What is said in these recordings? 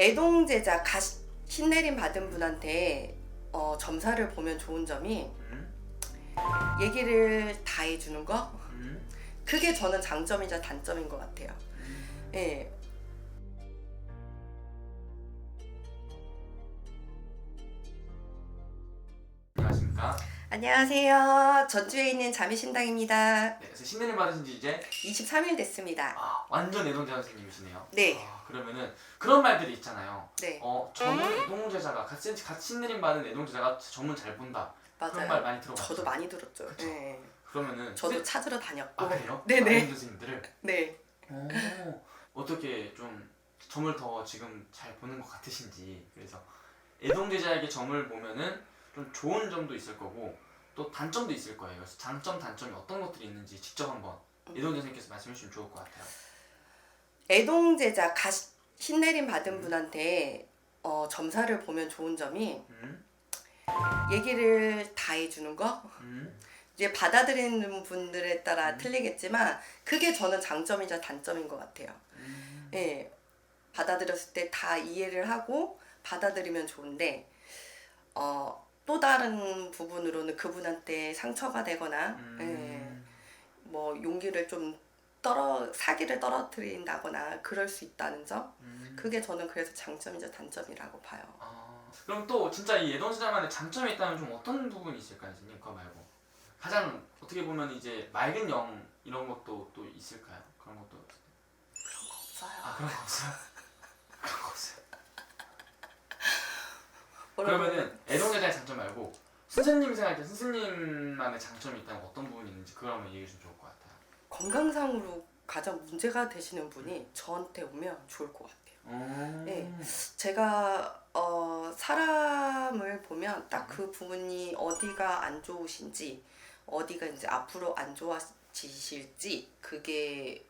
애동제자 가 신내림 받은 분한테 어, 점사를 보면 좋은 점이 음, 얘기를 다 해주는 거 음, 그게 저는 장점이자 단점인 것 같아요. 음. 예. 안녕하십니까? 안녕하세요. 전주에 있는 자매신당입니다. 네, 그래서 신내림 받으신 지 이제 23일 됐습니다. 아, 완전 애동자 선생님이시네요. 네. 아, 그러면은 그런 말들이 있잖아요. 네, 어, 전문 애동제자가 같이 같이 신내림 받은 애동제자가 전문 잘 본다. 그런 말 맞아요. 많이 들어봤죠. 저도 많이 들었죠. 그쵸. 네. 그러면은 저도 선- 찾으러 다녔고. 아 그래요? 네네. 선생님들을. 네. 오, 어떻게 좀 점을 더 지금 잘 보는 것 같으신지 그래서 애동제자에게 점을 보면은 좀 좋은 점도 있을 거고 또 단점도 있을 거예요. 그래서 장점 단점이 어떤 것들이 있는지 직접 한번 애동제 선생님께서 말씀해 주시면 좋을 것 같아요. 애동제자 가 신내림 받은 분한테 어, 점사를 보면 좋은 점이 음, 얘기를 다 해주는 거. 음, 이제 받아들이는 분들에 따라 틀리겠지만 그게 저는 장점이자 단점인 것 같아요. 음, 예. 받아들였을 때 다 이해를 하고 받아들이면 좋은데 어, 또 다른 부분으로는 그분한테 상처가 되거나 음, 예, 뭐 용기를 좀 떨어 사기를 떨어뜨린다거나 그럴 수 있다는 점 음. 그게 저는 그래서 장점이자 단점이라고 봐요. 아, 그럼 또 진짜 이 애동제자만의 장점이 있다면 좀 어떤 부분이 있을까요, 선생님? 그거 말고 가장 어떻게 보면 이제 맑은 영 이런 것도 또 있을까요? 그런 것도 그런 거 없어요. 아 그런 거 없어요? 그런 거 없어요. 뭐라고 그러면은 애동제자의 장점 말고 선생님 생각할 때 선생님만의 장점이 있다면 어떤 부분이 있는지 그걸 한번 얘기해 주면 좋을 것 같아요. 건강상으로 가장 문제가 되시는 분이 저한테 오면 좋을 것 같아요. 오. 네. 제가 어, 사람을 보면 딱 그 부분이 어디가 안 좋으신지 어디가 이제 앞으로 안 좋아지실지 그게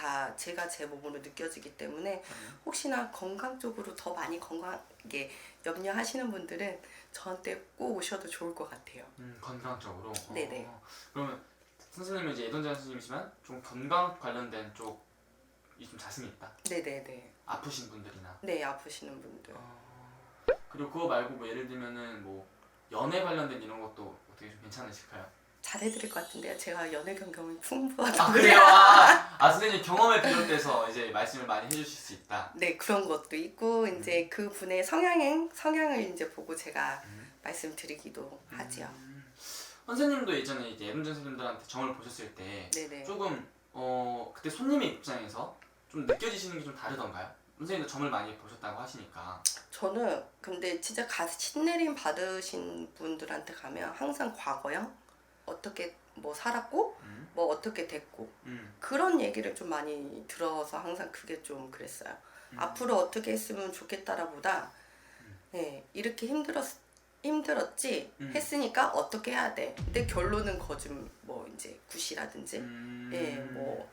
다 제가 제 몸으로 느껴지기 때문에 혹시나 건강 쪽으로 더 많이 건강하게 염려하시는 분들은 저한테 꼭 오셔도 좋을 것 같아요. 음, 건강적으로. 네네. 어. 그러면 선생님은 이제 애동제자 선생님이지만 좀 건강 관련된 쪽이 좀 자신이 있다. 네네네. 아프신 분들이나. 네 아프시는 분들. 어. 그리고 그거 말고 뭐 예를 들면은 뭐 연애 관련된 이런 것도 어떻게 좀 괜찮으실까요? 잘해드릴 것 같은데요. 제가 연애 경험이 풍부하다. 아 그래요? 아, 아 선생님 경험에 비롯돼서 이제 말씀을 많이 해주실 수 있다. 네 그런 것도 있고 이제 그 분의 성향행 성향을 이제 보고 제가 음. 말씀드리기도 하지요. 음. 선생님도 예전에 이제 예문전 선생님들한테 점을 보셨을 때 네네. 조금 어 그때 손님의 입장에서 좀 느껴지시는 게 좀 다르던가요? 선생님도 점을 많이 보셨다고 하시니까 저는 근데 진짜 가서 신내림 받으신 분들한테 가면 항상 과거요. 어떻게 뭐 살았고 음, 뭐 어떻게 됐고 음, 그런 얘기를 좀 많이 들어서 항상 그게 좀 그랬어요. 음. 앞으로 어떻게 했으면 좋겠다라보다 네, 이렇게 힘들었 힘들었지 음. 했으니까 어떻게 해야 돼. 근데 결론은 거좀 뭐 이제 굿이라든지 음. 예, 뭐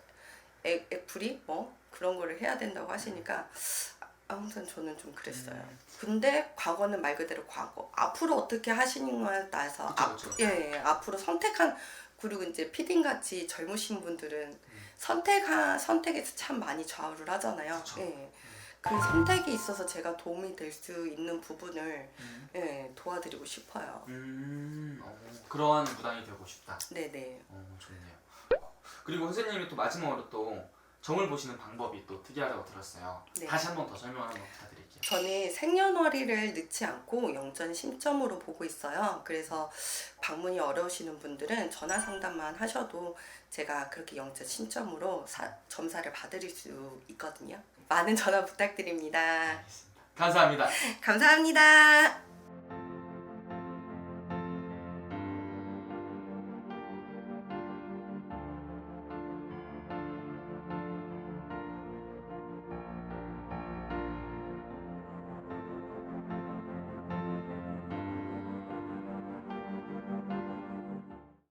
애, 애플이 뭐 그런 거를 해야 된다고 하시니까 항상 저는 좀 그랬어요. 음. 근데 과거는 말 그대로 과거. 앞으로 어떻게 하시는가에 따라서 그쵸, 앞, 그쵸. 예, 예, 앞으로 선택한 그리고 이제 피딩 같이 젊으신 분들은 음. 선택한 선택에서 참 많이 좌우를 하잖아요. 그쵸. 예. 그 선택이 있어서 제가 도움이 될 수 있는 부분을 음. 예, 도와드리고 싶어요. 음, 어, 그러한 무당이 되고 싶다. 네네. 어, 좋네요. 그리고 선생님이 또 마지막으로 또 점을 보시는 방법이 또 특이하다고 들었어요. 네. 다시 한 번 더 설명 한번 부탁드릴게요. 저는 생년월일을 넣지 않고 영전 심점으로 보고 있어요. 그래서 방문이 어려우시는 분들은 전화 상담만 하셔도 제가 그렇게 영전 심점으로 사- 점사를 받으실 수 있거든요. 많은 전화 부탁드립니다. 알겠습니다. 감사합니다. 감사합니다.